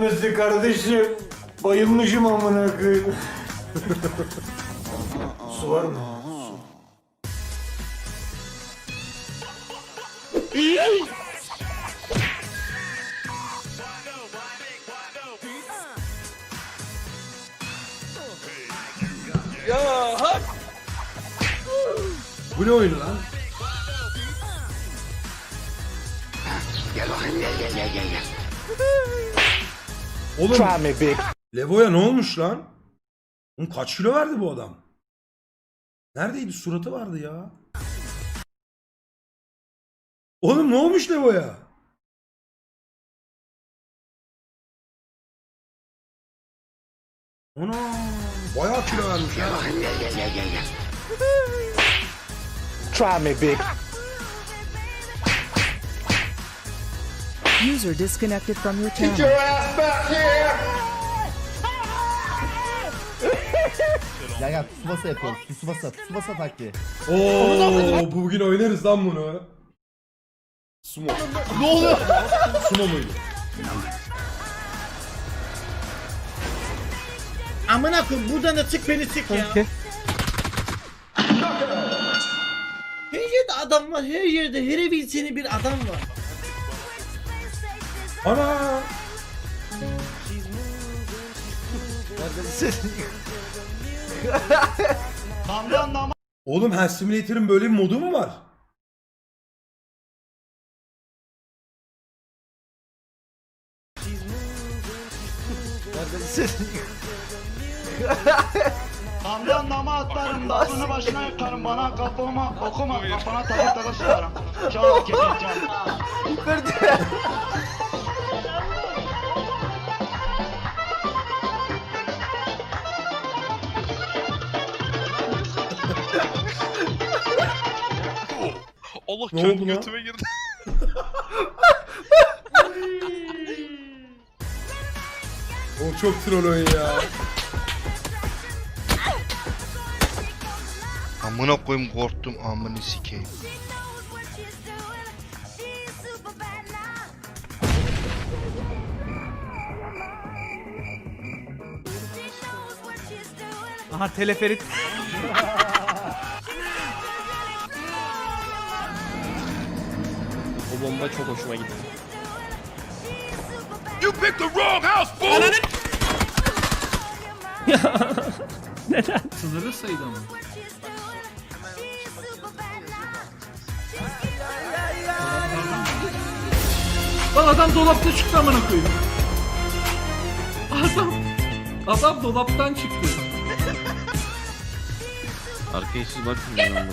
Ölmesi kardeşim? Bayılmışım amına koyayım. Su var mı? Bu ne oyunu lan? Oğlum Levo'ya ne olmuş lan? Oğlum kaç kilo verdi bu adam? Neredeydi? Suratı vardı ya. Oğlum ne olmuş Levo'ya? Ana bayağı kilo vermiş ya. User disconnected from your channel. Gel gel Tsubasa yapıyoruz. Tsubasa, Tsubasa taktiği. Oo, bu bugün oynarız lan bunu. Sumo. Ne oluyor? Sumo muydu? Amına koyayım buradan da çık beni çık ya. Her yerde adam var her yerde her evin seni bir adam var. Ana! Oğlum Hand Simulator'ın böyle bir modu mu var? Kamyon dama atlarım, dalını başına yakarım, bana kafama okuma, kafana takır takır sıkarım. Çal keseceğim. Allah Ne kendi oldu lan? götüme girdi. Oğlum çok troll oyun ya. Amına koyayım korktum amını sikeyim. Aha teleferit. o bomba çok hoşuma gitti. You picked the wrong house, fool! Neden? Sınırlı sayıda mı? Lan adam dolapta çıktı amına koyayım. Adam adam dolaptan çıktı. Arkaya siz buraya.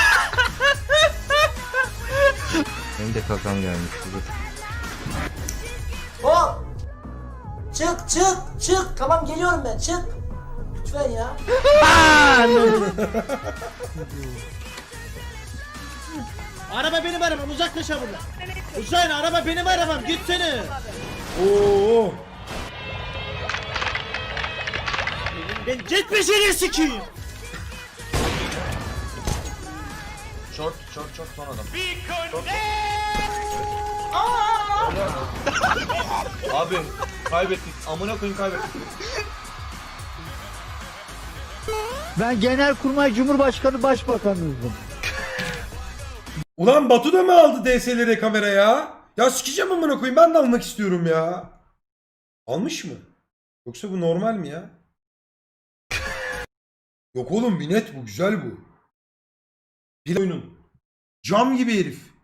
Benim de kakam gelmiş. Hop! Çık çık çık tamam geliyorum ben çık. Lütfen ya. araba benim arabam uzaklaş ha buradan. Hüseyin araba benim arabam gitsene. Oo. Ben gitmesini sikeyim. Short, short son adam. Abi kaybettik. Amına koyayım kaybettik. Ben Genelkurmay Cumhurbaşkanı Başbakanıydım. Ulan Batu da mı aldı DSLR kamera ya? Ya sikeceğim amına koyayım ben de almak istiyorum ya. Almış mı? Yoksa bu normal mi ya? Yok oğlum bir net bu güzel bu. Bir oyunun. Cam gibi herif.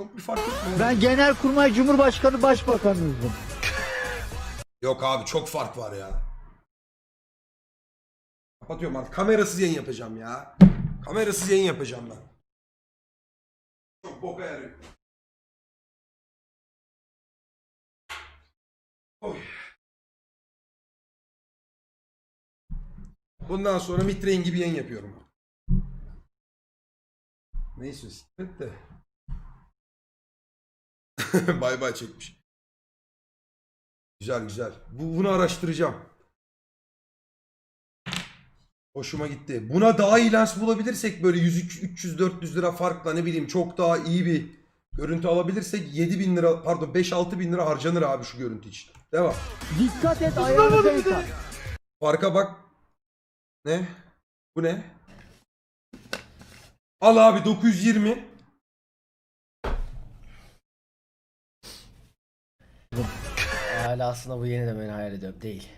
Çok bir fark etmiyor. Ben Genelkurmay Cumhurbaşkanı Başbakanıydım. Yok abi çok fark var ya. Kapatıyorum artık. Kamerasız yayın yapacağım ya. Kamerasız yayın yapacağım ben. Çok boka yarıyor. Oy. Bundan sonra Mitrain gibi yayın yapıyorum. Neyse siklet de. bay bay çekmiş. Güzel güzel. Bu, bunu araştıracağım. Hoşuma gitti. Buna daha iyi lens bulabilirsek böyle 100 300 400 lira farkla ne bileyim çok daha iyi bir görüntü alabilirsek 7 bin lira pardon 5-6 bin lira harcanır abi şu görüntü için. Devam. Dikkat et ayağını. Farka bak. Ne? Bu ne? Al abi 920. Hala aslında bu yeni demeni hayal ediyorum. Değil.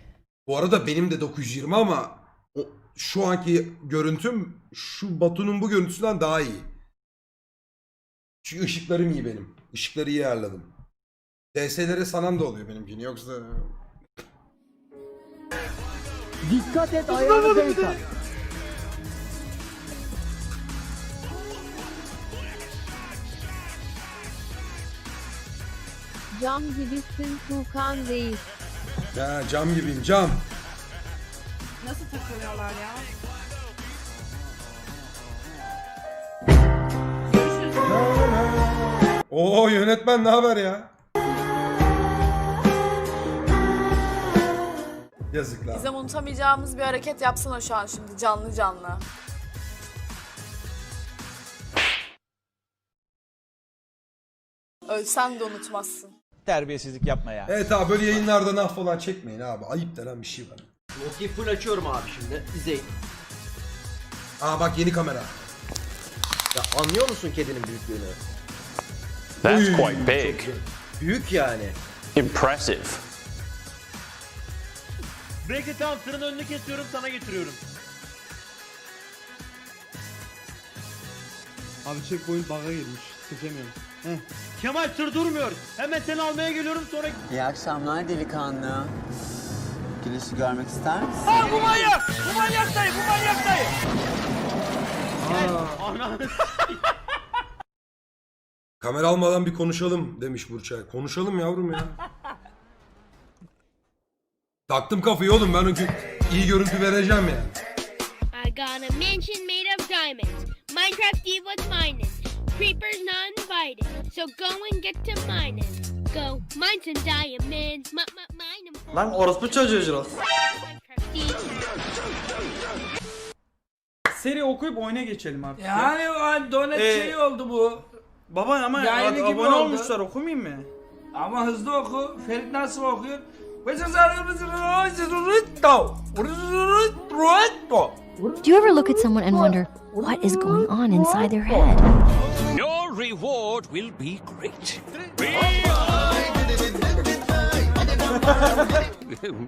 Bu arada benim de 920 ama o, şu anki görüntüm şu Batu'nun bu görüntüsünden daha iyi. Çünkü ışıklarım iyi benim. Işıkları iyi ayarladım. DS'lere sanan da oluyor benimkini yoksa... Dikkat et ayağını denk al. Cam gibisin Tuğkan Reis. Ya cam gibiyim cam. Nasıl takılıyorlar ya? Oo yönetmen ne haber ya? Yazıklar. Bizim unutamayacağımız bir hareket yapsana şu an şimdi canlı canlı. Ölsen de unutmazsın. Terbiyesizlik yapma ya. Evet abi böyle yayınlarda nah falan çekmeyin abi. Ayıp denen bir şey var. Nokia'yı full açıyorum abi şimdi. İzleyin. Aa bak yeni kamera. Ya anlıyor musun kedinin büyüklüğünü? That's quite big. Büyük yani. Impressive. Bekle tamam tırın önünü kesiyorum sana getiriyorum. Abi checkpoint bug'a girmiş. Seçemiyorum. Kemal tır durmuyor. Hemen seni almaya geliyorum sonra... İyi akşamlar delikanlı. Güneşi görmek ister misin? bu manyak! Bu manyak dayı! Bu manyak dayı! Kamera almadan bir konuşalım demiş Burçay. Konuşalım yavrum ya. Taktım kafayı oğlum ben o gün iyi görüntü vereceğim ya. I got a mansion made of diamonds. Minecraft Diva's mining. Creepers not invited. So go and get to mining. Go mine some diamonds. M- m- mine 'em. Lan orospu çocuğu Jirox. Seri okuyup oyuna geçelim artık. Yani o donet Ee, şeyi oldu bu. Baba ama Yayını ab- gibi abone oldu. olmuşlar okumayayım mı? Ama hızlı oku. Ferit nasıl okuyor? Do you ever look at someone and wonder what is going on inside their head? Reward will be great.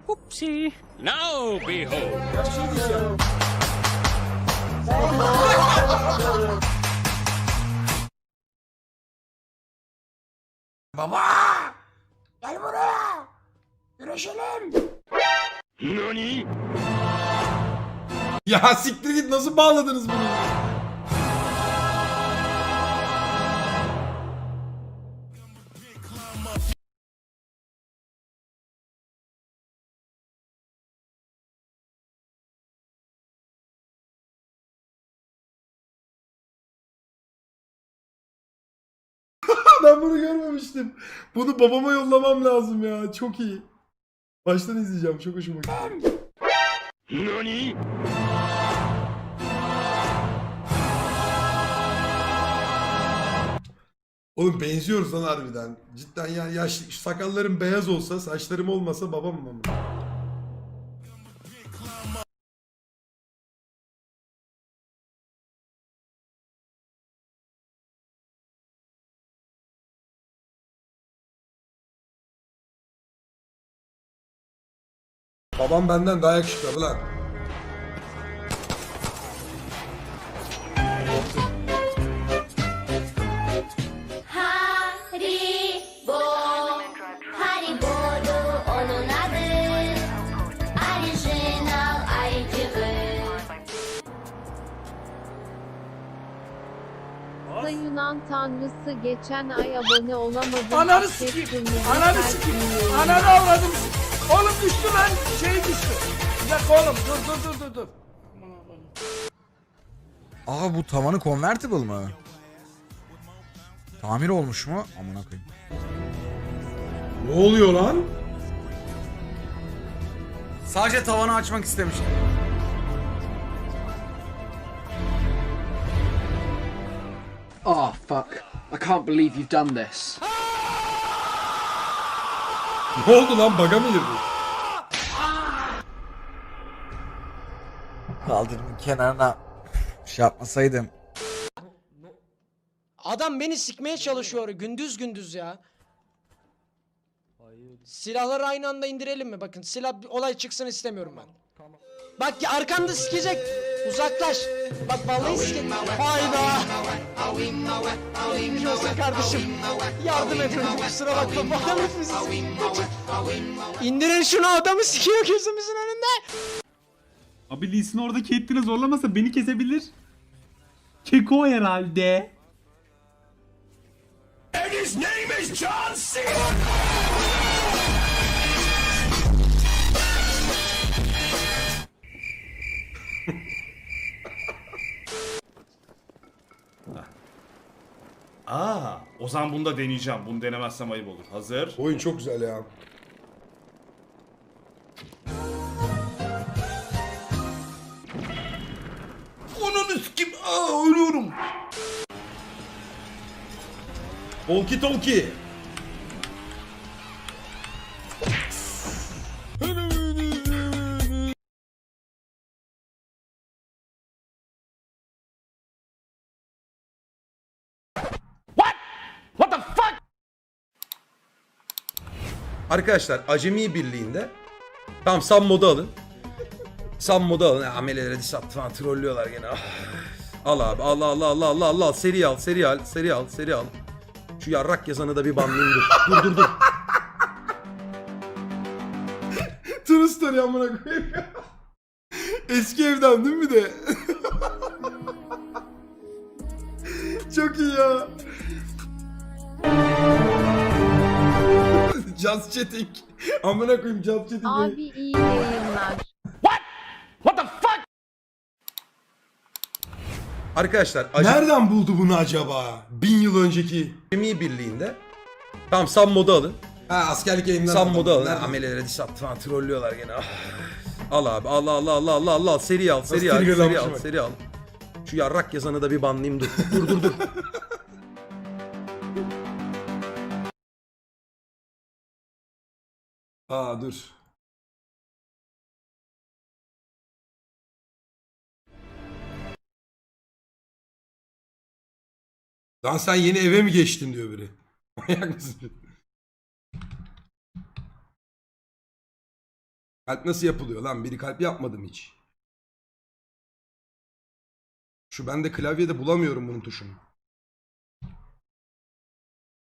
Whoopsie. Now behold. Baba! Gel buraya! Güreşelim! Nani? Ya siktir git nasıl bağladınız bunu? Ben bunu görmemiştim. Bunu babama yollamam lazım ya. Çok iyi. Baştan izleyeceğim. Çok hoşuma gitti. Nani? Oğlum benziyoruz lan harbiden. Cidden ya yaş sakallarım beyaz olsa, saçlarım olmasa babam mı? Babam benden daha yakışıklı lan. Haribo, Haribo'du onun adı. Orijinal ayıcığı. Yunan tanrısı geçen ay abone olamadı. Ananı sikeyim. Ananı sikeyim. Ananı avradım. Oğlum düştü lan. Şey düştü. Bir dakika oğlum. Dur dur dur dur dur. Aa bu tavanı convertible mı? Tamir olmuş mu? Amına koyayım. Ne oluyor lan? Sadece tavanı açmak istemiş. Oh ah, fuck. I can't believe you've done this. Ne oldu lan baga mı girdi? Kaldırımın kenarına şey yapmasaydım. Adam beni sikmeye çalışıyor gündüz gündüz ya. Silahları aynı anda indirelim mi? Bakın silah olay çıksın istemiyorum ben. Bak ya arkanda sikecek. Uzaklaş. Bak vallahi sikecek. Hayda. Geçmiş olsun kardeşim. Yardım et önce kusura bakma. Adam hepimizi İndirin şunu adamı sikiyor gözümüzün önünde. Abi Lee Sin orada Caitlyn'i zorlamasa beni kesebilir. Keko herhalde. Aa, o zaman bunu da deneyeceğim. Bunu denemezsem ayıp olur. Hazır. Oyun çok güzel ya. Onun kim? Aa ölüyorum. Walkie talkie. Arkadaşlar Acemi Birliği'nde tam Sam modu alın. Sam modu alın. Amelelere diş attı falan trollüyorlar gene. Ah. Al abi al al al al al al seri al seri al seri al seri al. Şu yarrak yazanı da bir banlayayım dur. Dur dur dur. True story amına koyayım ya. Eski evden değil mi de? Just chatting. Amına koyayım just chatting. Abi iyi yayınlar. Arkadaşlar nereden buldu bunu acaba? Bin yıl önceki Gemi Birliği'nde tam Sam modu alın. Ha askerlik yayından. Sam modu alın. Amelelere diş attı falan trollüyorlar gene. Ah. Al abi al al al al al al seri al seri al seri al seri al. Şu yarrak yazanı da bir banlayayım dur. Dur dur dur. Aa dur. Lan sen yeni eve mi geçtin diyor biri. Manyak mısın? Kalp nasıl yapılıyor lan? Biri kalp yapmadım hiç. Şu ben de klavyede bulamıyorum bunun tuşunu.